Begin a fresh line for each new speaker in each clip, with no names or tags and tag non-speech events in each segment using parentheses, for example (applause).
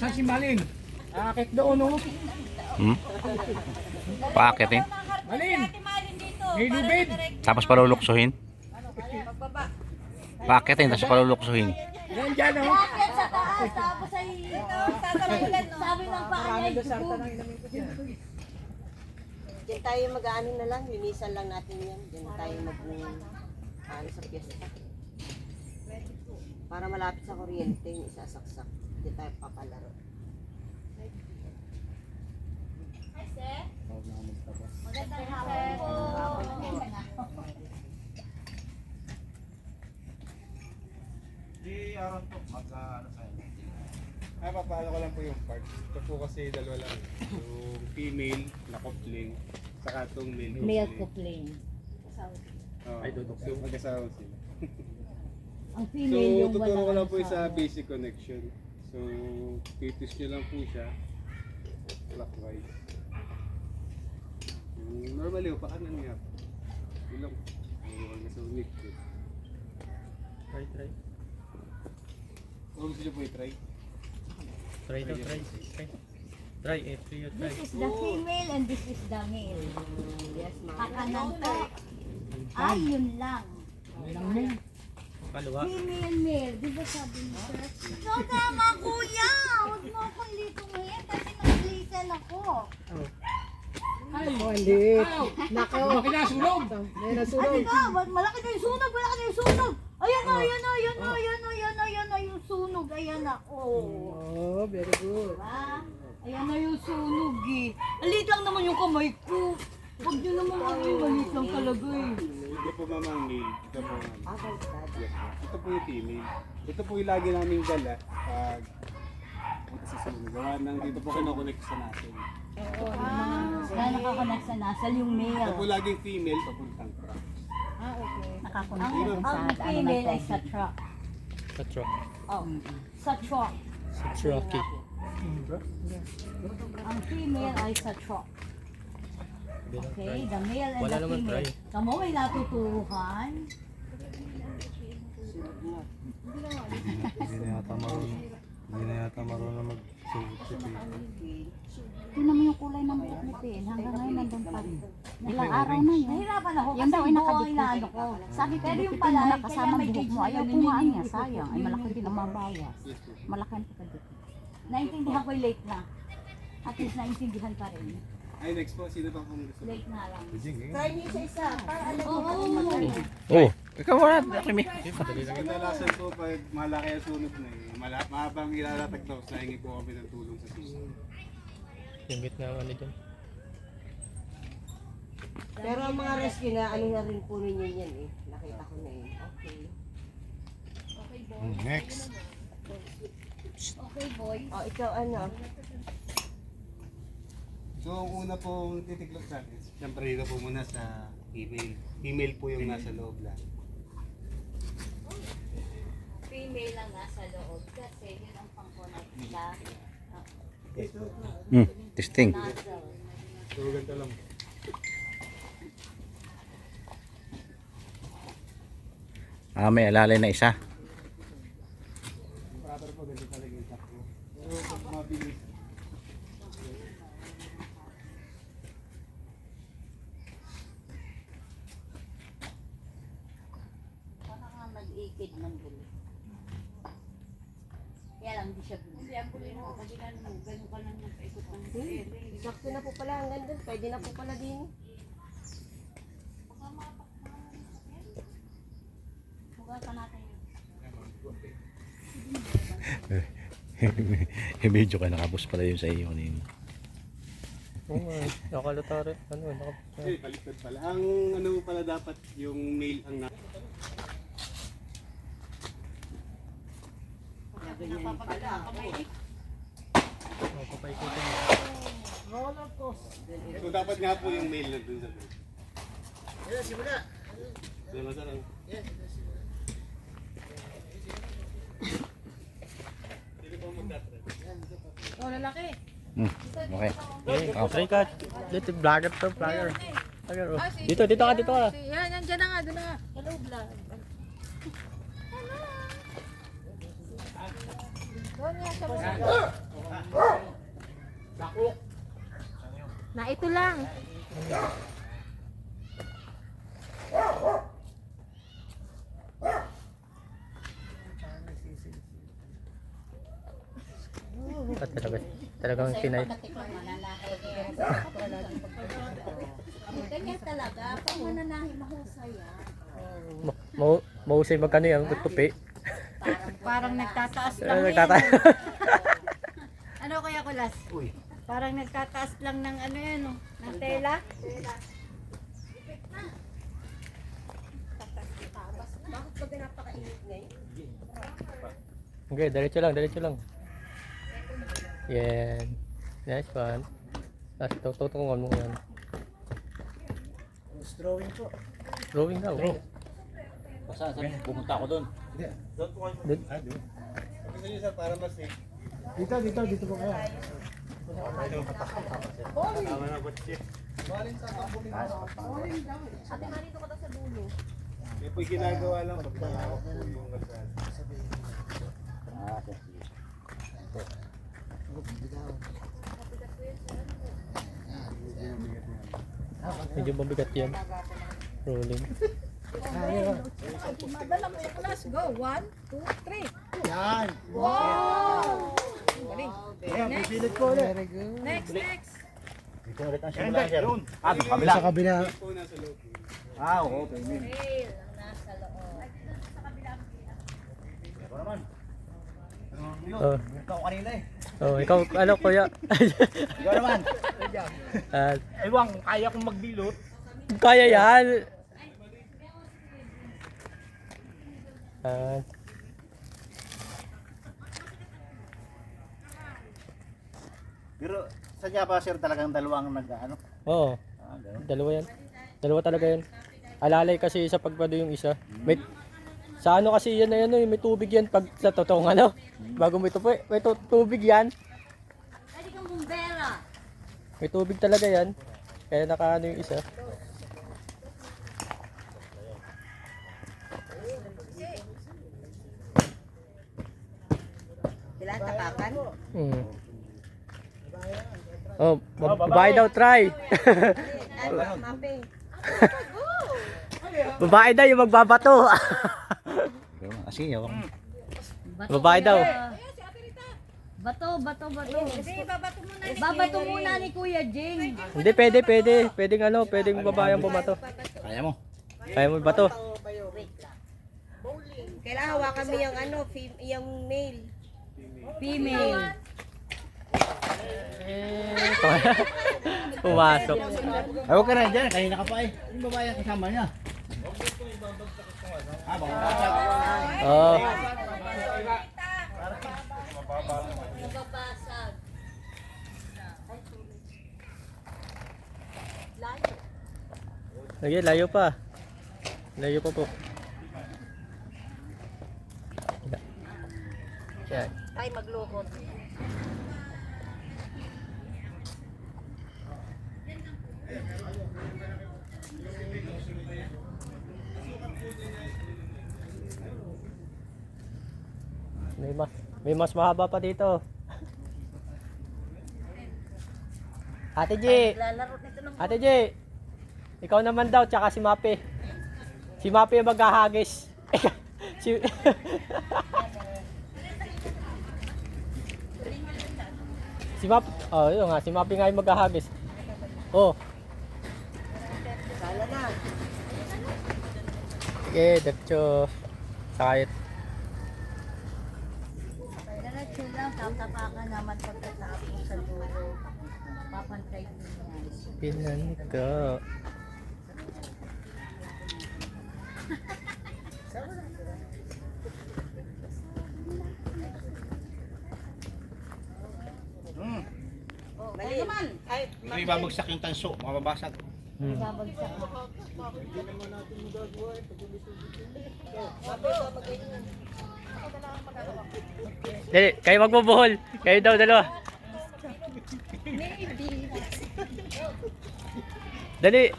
Saan si Malin? Akit doon, no?
Hmm? Paakitin.
Malin! May lubid!
Tapos paluluksuhin. Paakitin, tapos paluluksuhin.
Yan dyan, no?
Bakit sa taas? Tapos ay tatamulan, no? Sabi ng paa niya.
Diyan tayo mag-ano na lang, linisan lang natin yan. Diyan tayo mag ano sa piyesta. Para malapit sa kuryente yung isasaksak. Diyan tayo papalaro.
Magandang hapon po.
Di Aaron po, mag ano sa inyo.
Ay, papaano ko lang po yung part. Ito po kasi dalawa lang. Yung female na coupling, saka itong male coupling.
Male coupling.
Oh, Ay, tutok. So, mag-asawa sila. (laughs)
Ang
So,
female yung
tuturo ko
wala
lang po
sa-
sa basic connection. So, titis nyo lang po siya. Clockwise. Yung normally, pa kanan niya. Yun lang. Huwag na sa unik.
Try, try.
Kung gusto nyo po i-try.
Try daw, try. Try. Try, eh, try, try.
This is the female and this is the male.
Yes, ma'am.
Kakanan to. Ay, yun lang.
Kaliwa.
Female, male. Di ba sabi mo, sir? No, tama, kuya! Huwag mo akong lituhin kasi nag-listen ako.
Oh, hindi. Nako. Malaki na, sunog. May nasunog.
Ano ka? Malaki na yung sunog, malaki na yung sunog! Ayan na, ayan na, ayan na, ayan na, ayan na, ayan na yung sunog, ayan na. Oh.
Oh, very good.
Diba? Ayan na yung sunog eh. Alit lang naman yung kamay ko. Huwag nyo naman ano yung maliit lang talaga eh.
Ito po mamang male. Ito po.
Ah.
Yes, ma'am. Ito po yung female. Ito po yung lagi namin dala pag punta sa salon. Gawa ng dito po kinokonect sa natin.
Ah, kaya nakakonect sa nasal yung
Ito po
male.
laging female papuntang truck.
Nakakonect ang, ang female ay sa truck.
Sa truck.
Oh, sa truck.
Sa trucky.
Ang female ay sa truck. Okay, the male and
Wala
the female.
try.
Kamu may natuturuhan.
Hindi na yata marunong. Hindi na yata marunong magsuot si Pete.
Tingnan mo yung kulay ng buhok ni Pin. Hanggang ngayon nandun pa rin. Ilang araw na yun. Nahirapan ako
Yan daw ay
kasi
nakadikit.
ko.
Sabi ko,
Pero yung pala,
pala,
kaya
kasama
may
buhok mo. Ayaw kumaan niya, sayang. Ay malaki din ang mabawas. Malaki ang kadikit.
Naintindihan ko yung late na. At least naintindihan pa rin.
Ay, next po. Sino pa pong gusto?
Late na lang.
Try niyo isa-isa. Para alam mo
oo,
kung
oo.
magkano.
Oh, ikaw wala. Kimi.
Kadalasan po pag malaki ang sunog na eh. Mala, mahabang ilalatag daw, nahingi po kami ng tulong sa susunod.
Yung gitna ano dyan.
Pero ang mga rescue na ano na rin po ninyo yan eh. Nakita ko na yun. Okay.
Next.
Okay, boy.
Oh, ikaw ano?
So, ang una pong titiklop natin, siyempre dito po muna sa female. Female po yung nasa loob lang.
Female lang nasa loob kasi yun ang pang-connect nila.
Hmm, testing.
Nozzle.
So, ganito lang.
Ah, may alalay na isa.
Proper po, ganito talaga yung takbo. Pero pag mabilis,
Parang nga nag-ikid ng gulo. Kaya lang, di siya gulo. Hindi, ang gulo mo. Kasi ganun, ganun ka lang nagpaikot ng
Sakto na po pala hanggang doon. Pwede na po pala din.
Hugasan natin yun. (laughs)
Medyo ka nakabos pala yun sa iyo. Yun?
Oo nga. eh. Nakalata rin. Ano,
eh, baliktad pala. Ang ano pala dapat, yung male ang na...
Napapaikutin mo.
So, dapat nga po yung male nandun sa loob. Yan, simula. Yan, masarap. Po magdatra?
Oh, lalaki.
Hmm. Okay.
Okay,
Oh.
try ka. Dito, vlogger to, vlogger. Vlogger, oh. Dito, dito ka, dito ka.
Yan, nandiyan na nga, doon na nga. Hello, vlog. Doon nga sa mga. Na ito lang.
Talaga, talagang Pinay.
Ganyan talaga. Pag mananahi mahusay ah.
Mahusay magkano yan, magtupi.
Parang, parang nagtataas lang
Eh,
yan.
nagtataas. (laughs)
ano kaya kulas? Parang nagtataas lang ng ano yan, oh, ng tela.
Okay, diretso lang, diretso lang. Yan. Nice one. Tapos tututungan mo yan.
Drawing po.
Drawing daw.
Saan? Saan? Pumunta ako doon.
Doon po kayo.
Doon.
Ah, doon. Gusto niyo sir, para mas safe.
Dito, dito, dito po kaya.
Tama na po siya. May po ginagawa lang pag nalawak po yung kalsada.
Medyo mabigat yan. Rolling.
Madala mo yung class. Go. One, two, three.
Yan.
Wow! Galing.
Ayan, pipilit ko ulit.
Next, next.
Dito ulit ang simula, sir. Ah, doon kabila.
Sa kabila.
Po nasa loob.
Ah, oo. Okay.
Oh.
Ikaw kanina eh.
Oh, ikaw, ano kuya?
Ikaw naman. (laughs)
Ah,
Ewan, kung kaya kong magbilot.
kaya yan. Ah,
Pero sa Java, sir, talagang dalawang nag, ano?
oo.
Ah, ganun.
Dalawa yan. Dalawa talaga yan. Alalay kasi sa pagpado yung isa. May, sa ano kasi yan na yan, eh, may tubig yan pag sa totoong ano. Bago may tubig, may tu- tubig yan.
Pwede kang bumbera.
May tubig talaga yan. Kaya nakaano yung isa.
Kailangan tapakan?
Hmm. Oh, bab- babae daw try. (laughs) Babae daw yung magbabato.
Ganun. Ah, mo.
Bato
Babae daw.
Bato, bato, bato. Hindi, babato muna ni Babato muna ni Kuya Jing.
Hindi pwede, pwede. Pwedeng ano, pwedeng babae ang bumato.
Kaya mo.
Kaya mo bato.
Kailangan hawakan mo yung ano, yung male.
Female. (laughs)
Pumasok.
Ay, huwag ka na dyan. Kanina ka pa eh. Yung babae ang kasama niya. Ah, baka
Oh. Lagi, layo pa. Layo pa po. Yan.
Ay, maglukot.
May mas, may mas mahaba pa dito. Ate G, Ate G. Ikaw naman daw, tsaka si Mape. Si Mape yung maghahagis. (laughs) si... (laughs) si Map, oh, yun nga, si Mape nga yung maghahagis. Oh,
Sala na.
Sige, diretso. Sakayot.
Diretso lang, tatapakan naman pagkatapos sa dulo. Papantay din yan.
Pinan ko.
Mali. Ay,
May babagsak yung tanso. Mababasag.
Hmm.
Babagsak.
Dali, kayo magbubuhol. Kayo daw dalawa. Dali.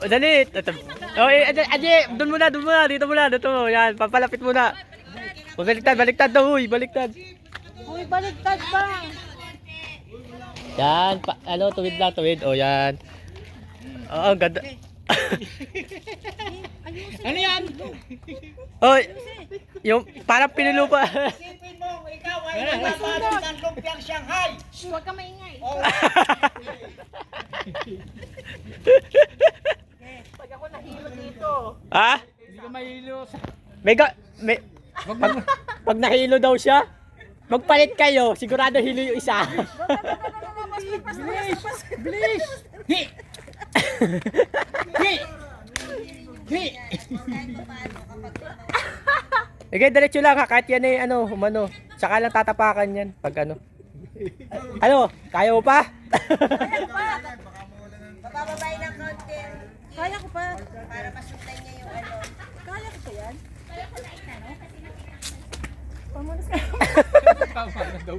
O, dali. Oh, eh, aje, doon muna, doon muna, dito muna, dito. Yan, papalapit muna. O, baliktad, baliktad daw, huy, baliktad.
Uy, baliktad ba?
Yan, pa, ano, tuwid lang, tuwid. O, yan. Oo, ganda. (laughs)
Ano yan?
oh, yung parang pinulupa.
Huwag ka maingay. (laughs) Pag ako nahilo dito.
ha?
Hindi ka mahilo sa...
May ga, may, pag, pag nahilo daw siya, magpalit kayo, sigurado hilo yung isa.
Bilis! Bilis! Hi! Hi! (laughs) Hi!
Sige, diretso lang ha, kahit yan eh, ano, umano. Saka lang tatapakan yan, pag ano. Ano, kaya mo pa?
Bababay ng konti.
Kaya ko pa.
Para masuntay niya yung ano.
Kaya ko pa yan. (laughs)
Tama na daw.